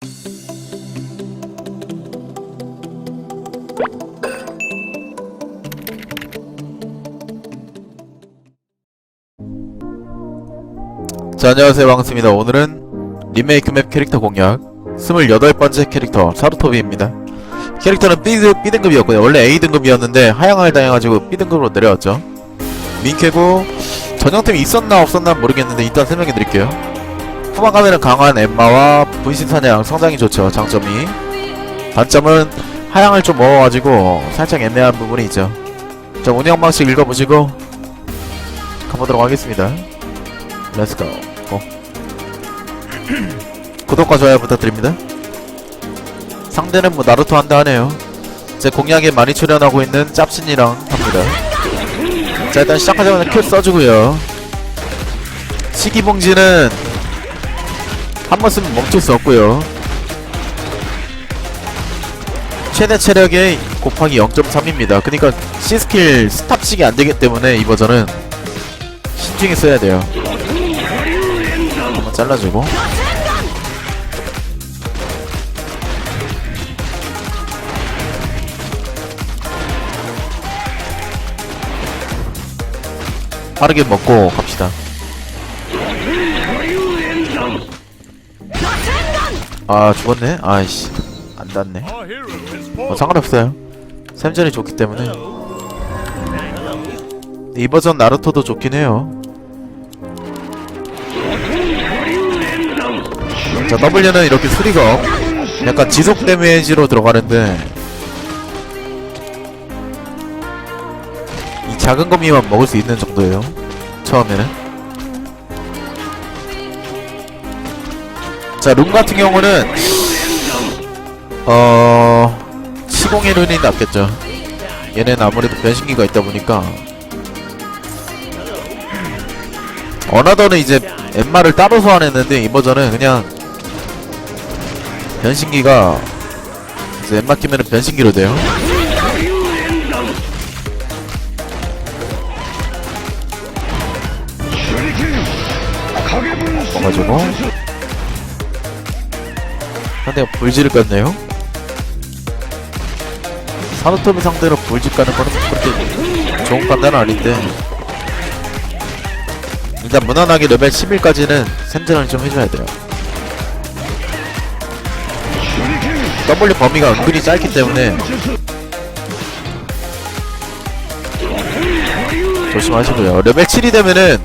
자 안녕하세요. 반갑습니다. 오늘은 리메이크 맵 캐릭터 공략. 28번째 캐릭터 사루토비입니다. 캐릭터는 B, B등급이었고요. 원래 A등급이었는데 하향을 당해가지고 B등급으로 내려왔죠. 민캐고 전형템이 있었나 없었나 모르겠는데 일단 설명해 드릴게요 후방 가면은 강한 엠마와 분신 사냥 상당히 좋죠 장점이. 단점은 하향을 좀 먹어가지고 살짝 애매한 부분이 있죠. 자 운영 방식 읽어보시고 가보도록 하겠습니다. 렛츠고 고 구독과 좋아요 부탁드립니다. 상대는 뭐 나루토 한다 하네요. 제 공약에 많이 출연하고 있는 짭신이랑 합니다. 자 일단 시작하자마자 큐 써주고요. 시기봉지는 한 번 쓰면 멈출 수 없고요. 최대 체력에 곱하기 0.3입니다. 그니까 C스킬 스탑식이 안되기 때문에 이 버전은 신중히 써야 돼요. 한번 잘라주고. 빠르게 먹고 갑시다 아 죽었네? 아이씨. 안 닿네. 뭐 상관없어요. 샘전이 좋기 때문에. 이 버전 나루토도 좋긴 해요. 자 W는 이렇게 수리가 약간 지속 데미지로 들어가는데. 이 작은 거미만 먹을 수 있는 정도예요. 처음에는 자룸 같은 경우는 어... 시공의 룬이 낫겠죠. 얘는 아무래도 변신기가 있다 보니까. 어나더는 이제 엠마를 따로 소환했는데 이 버전은 그냥 변신기가 이제 엠마 끼면은 변신기로 돼요. 먹어가지고 상대가 불지를 깠네요. 사노토미 상대로 불질 까는 거는 그렇게 좋은 판단은 아닌데. 일단 무난하게 레벨 11까지는 생존을 좀 해줘야 돼요. W 범위가 은근히 짧기 때문에. 조심하시고요. 레벨 7이 되면은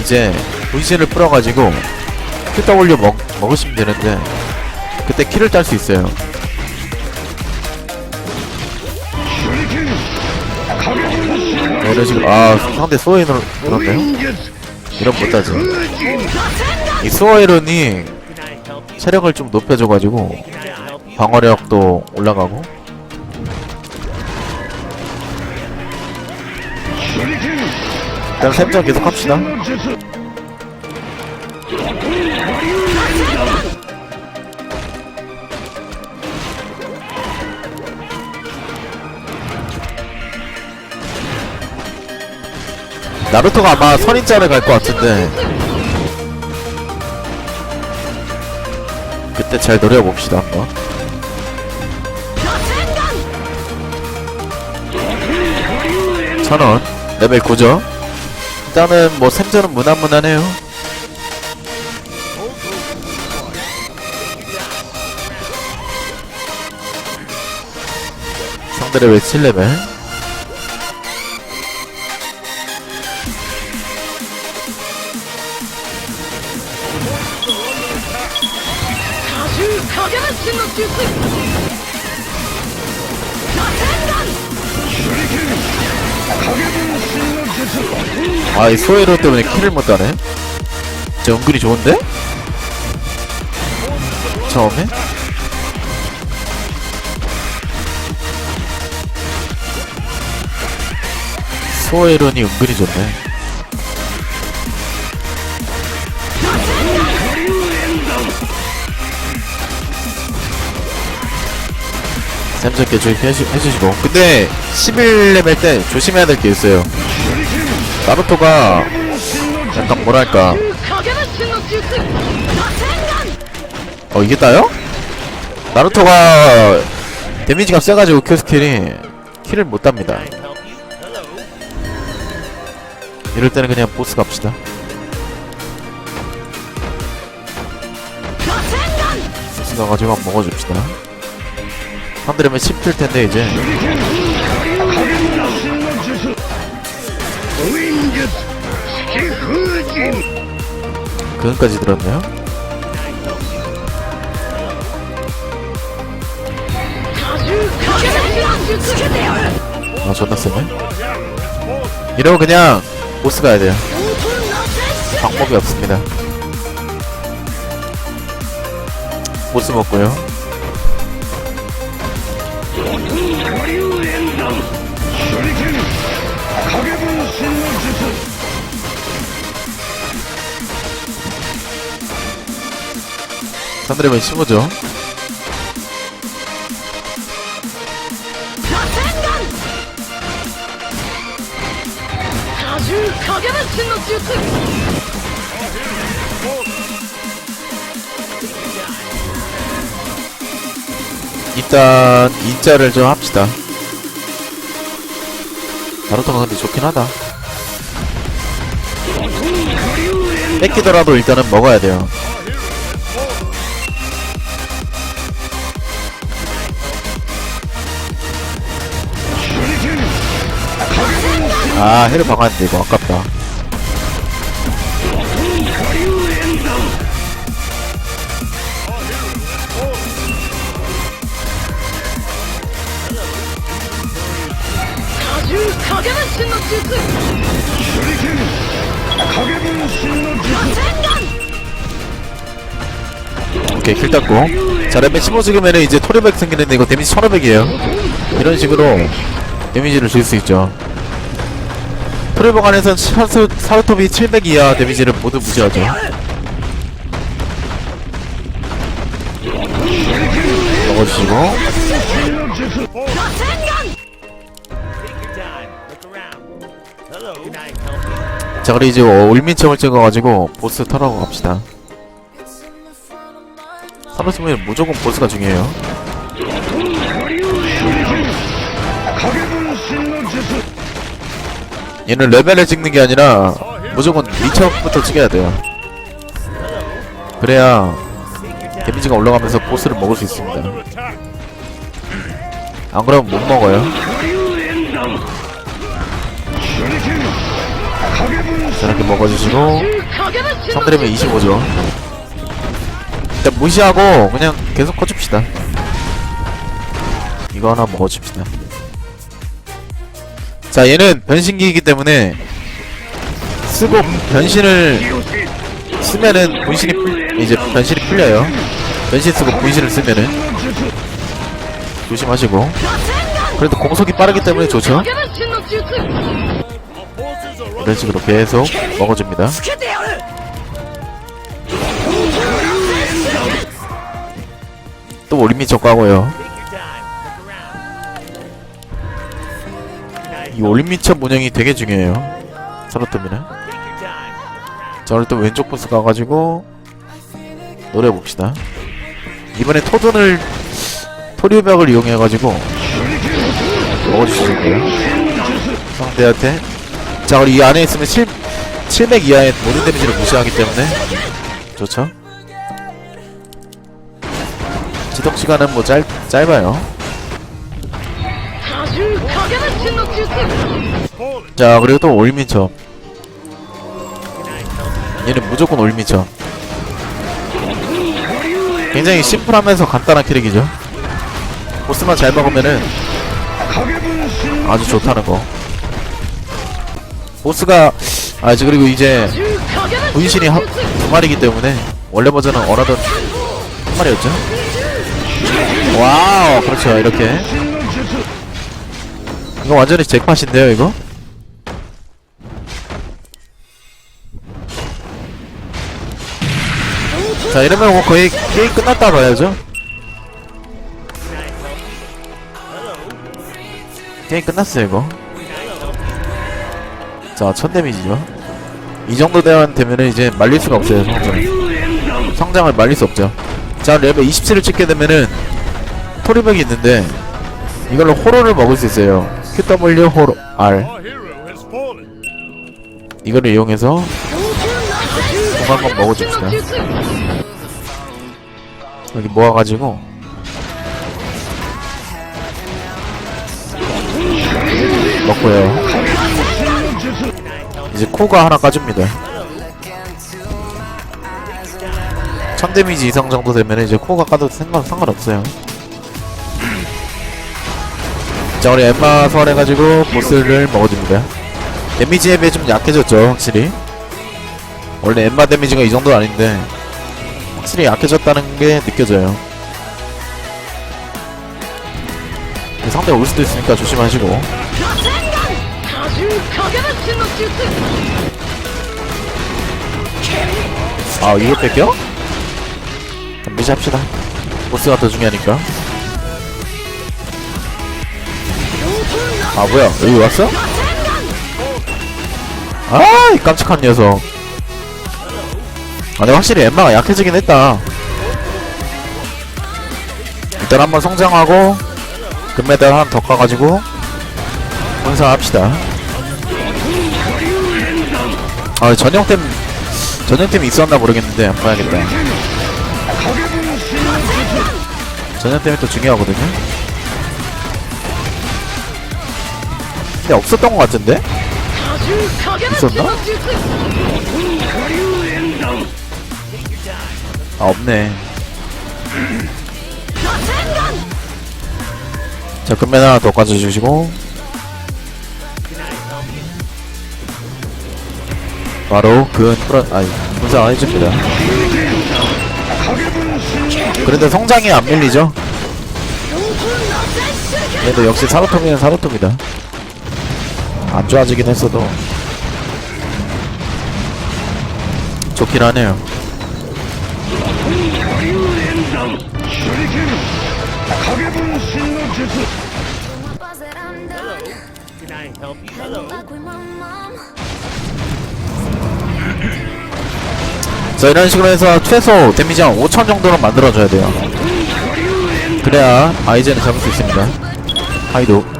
이제 분신을 풀어가지고 QW 먹, 먹으시면 되는데 그때 키를 딸 수 있어요. 네, 이런 식으로 아 상대 소에는 그런데요? 이런 못하죠 이 소에론이 체력을 좀 높여줘가지고 방어력도 올라가고. 일단 샘전 계속 합시다 나루토가 아마 선인자를 갈 것 같은데. 그때 잘 노려봅시다 한번. 천원 레벨 9죠? 일단은 뭐 생전은 무난무난해요. 상대 레벨 7레벨 아이 소에로 때문에 킬을 못 따네 진짜 은근히 좋은데? 처음에? 소에론이 은근히 좋네 샘스럽게 조심 해주시고. 근데 11레벨 때 조심해야 될 게 있어요. 나루토가 약간 뭐랄까. 어 이게 따요? 나루토가 데미지가 세가지고 큐 스킬이 킬을 못 답니다. 이럴 때는 그냥 보스 갑시다. 보스 가가지고 한번 먹어줍시다 건드리면 심플 텐데 이제. 그건까지 들었네요. 아 존나 세네. 이러고 그냥 보스 가야 돼요. 방법이 없습니다. 보스 먹고요. 下流演算手裏剣影分身の術 산드레면 15죠 螺旋丸多重影分身の 일단 인자를 좀 합시다. 나루토가 근데 좋긴 하다. 뺏기더라도 일단은 먹어야 돼요. 아 해를 박았는데 이거 아깝다 오케이 킬 땄고. 자 램에 15 죽으면은 이제 토리백 생기는데 이거 데미지 1500이에요. 이런 식으로 데미지를 줄 수 있죠. 토리백 안에선 사르, 사르톱이 700 이하 데미지를 모두 무시하죠. 먹어주시고. 자 그리고 이제 올민청을 찍어가지고 보스 털어고 갑시다. 하루 쓰면 무조건 보스가 중요해요. 얘는 레벨을 찍는 게 아니라 무조건 2차부터 찍어야 돼요. 그래야 데미지가 올라가면서 보스를 먹을 수 있습니다. 안 그러면 못 먹어요. 저렇게 먹어주시고 성드리면 25죠. 일단 무시하고 그냥 계속 커줍시다. 이거 하나 먹어줍시다. 자 얘는 변신기이기 때문에 쓰고 변신을 쓰면은 분신이 풀, 이제 변신이 풀려요. 변신 쓰고 분신을 쓰면은. 조심하시고. 그래도 공속이 빠르기 때문에 좋죠? 이런 식으로 계속 먹어줍니다. 또. Look around. 이 올림미첩 운영이 되게 중요해요. 자 오늘 또 왼쪽 보스 가가지고 노려봅시다 이번에 토돈을 토류벽을 이용해가지고 먹어주시고요 상대한테 자 그리고 이 안에 있으면 7, 700 이하의 모든 데미지를 무시하기 때문에 좋죠 지속 시간은 뭐 짧, 짧아요. 자, 그리고 또 올미쳐. 얘는 무조건 올미쳐. 굉장히 심플하면서 간단한 캐릭이죠. 보스만 잘 먹으면은 아주 좋다는 거. 보스가 아 이제 그리고 이제 분신이 한, 두 마리이기 때문에 원래 버전은 어라던 한 마리였죠. 와우 그렇죠 이렇게. 이거 완전히 잭팟인데요 이거? 자 이러면 뭐 거의 게임 끝났다 봐야죠? 게임 끝났어요 이거. 자첫 데미지죠. 이 정도 대만 되면은 이제 말릴 수가 없어요 성장을 성장을 말릴 수 없죠. 자 레벨 27을 찍게 되면은 토리백이 있는데 이걸로 호로를 먹을 수 있어요. QW 호로 R. 이거를 이용해서 한번 먹어줍시다. 여기 모아가지고. 먹고요. 이제 코가 하나 까줍니다. 1000 데미지 이상 정도 되면 이제 코가 까도 상관, 상관없어요 자 우리 엠마 선해가지고 보스를 먹어줍니다. 데미지에 비해 좀 약해졌죠 확실히. 원래 엠마 데미지가 이 정도는 아닌데 확실히 약해졌다는 게 느껴져요. 상대가 올 수도 있으니까 조심하시고. 아 이거 뺏겨? 미지합시다. 보스가 더 중요하니까. 아 뭐야. 여기 왔어? 아이 깜찍한 녀석. 아 근데 확실히 엠마가 약해지긴 했다. 일단 한번 성장하고 금메달 하나 더 까가지고 분사합시다. 아 전용템 전용템이 있었나 모르겠는데 안 봐야겠다. 전용템이 또 중요하거든요 그냥 없었던 것 같은데? 있었나? 아 없네. 자 금메달 하나 더 가져주시고. 바로 그은 프라 아니 분상을 해줍니다. 그런데 성장이 안 밀리죠? 얘도 역시 사로톰이는 사로톰이다. 안 좋아지긴 했어도. 좋긴 하네요. 자 이런 식으로 해서 최소 데미지 한 5천 정도는 만들어줘야 돼요. 그래야 아이젠을 잡을 수 있습니다. 하이도.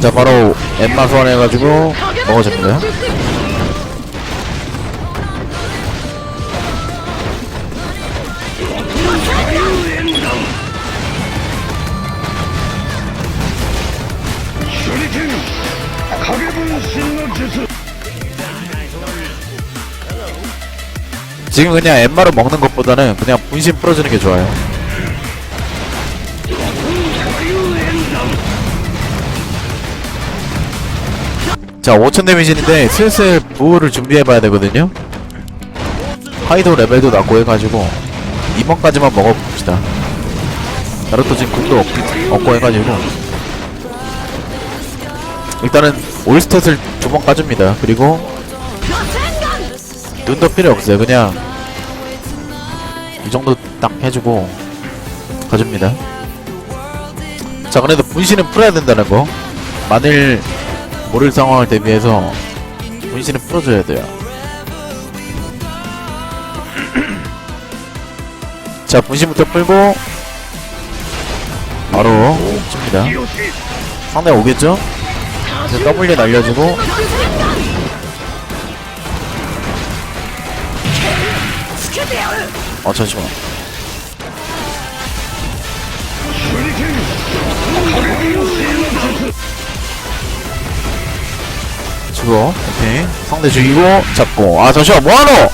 자 바로 엠마 소환해가지고 먹어줍니다 지금 그냥 엠마로 먹는 것보다는 그냥 분신 풀어주는 게 좋아요. 자 5천 데미지인데 슬슬 부호를 준비해봐야 되거든요. 하이도 레벨도 낮고 해가지고 2번까지만 먹어봅시다. 나루토 지금 궁도 없, 없고 해가지고. 일단은 올스탯을 두 번 까줍니다. 그리고 눈도 필요 없어요. 그냥 이 정도 딱 해주고 가줍니다. 자 그래도 분신은 풀어야 된다는 거. 만일 모를 상황을 대비해서 분신은 풀어줘야 돼요. 자 분신부터 풀고 바로 줍니다. 상대 오겠죠? 이제 W 날려주고. 어 잠시만 죽어 오케이. 상대 죽이고 잡고. 아 잠시만 뭐하노?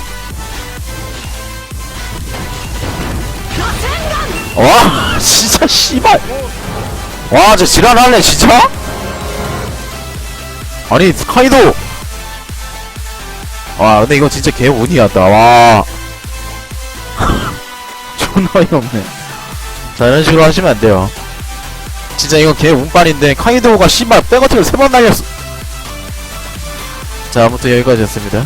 와 진짜 씨발. 와저 지랄할래 진짜? 아니 스카이도. 와 근데 이거 진짜 개 운이었다 와. 존나 어이없네 자 이런 식으로 하시면 안 돼요. 진짜 이거 개 운빨인데 카이도우가 씨발 백어택을 세 번 날렸어 자 아무튼 여기까지였습니다